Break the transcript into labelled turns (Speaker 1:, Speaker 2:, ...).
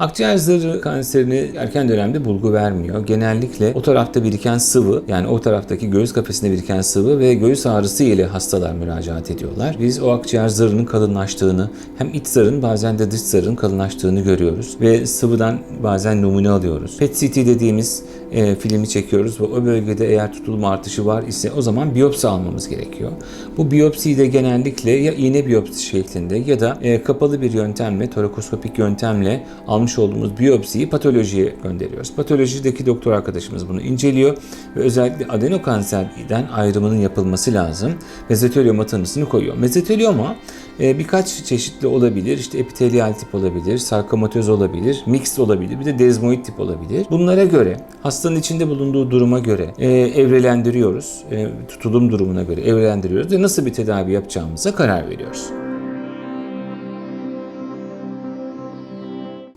Speaker 1: Akciğer zarı kanserini erken dönemde bulgu vermiyor. Genellikle o tarafta biriken sıvı yani o taraftaki göğüs kafesinde biriken sıvı ve göğüs ağrısı ile hastalar müracaat ediyorlar. Biz o akciğer zarının kalınlaştığını hem iç zarın bazen de dış zarın kalınlaştığını görüyoruz ve sıvıdan bazen numune alıyoruz. PET CT dediğimiz e, filmi çekiyoruz ve o bölgede eğer tutulma artışı var ise o zaman biyopsi almamız gerekiyor. Bu biyopsiyi de genellikle ya iğne biyopsi şeklinde ya da e, kapalı bir yöntemle, torakoskopik yöntemle almış olduğumuz biyopsiyi patolojiye gönderiyoruz. Patolojideki doktor arkadaşımız bunu inceliyor ve özellikle adenokanserden ayrımının yapılması lazım. Mezotelioma tanısını koyuyor. Mezotelioma e, birkaç çeşitli olabilir. İşte epitelyal tip olabilir, sarkomatöz olabilir, mixed olabilir, bir de dezmoid tip olabilir. Bunlara göre hastanın içinde bulunduğu duruma göre e, evrelendiriyoruz. E, tutulum durumuna göre evrelendiriyoruz ve nasıl bir tedavi yapacağımıza karar veriyoruz.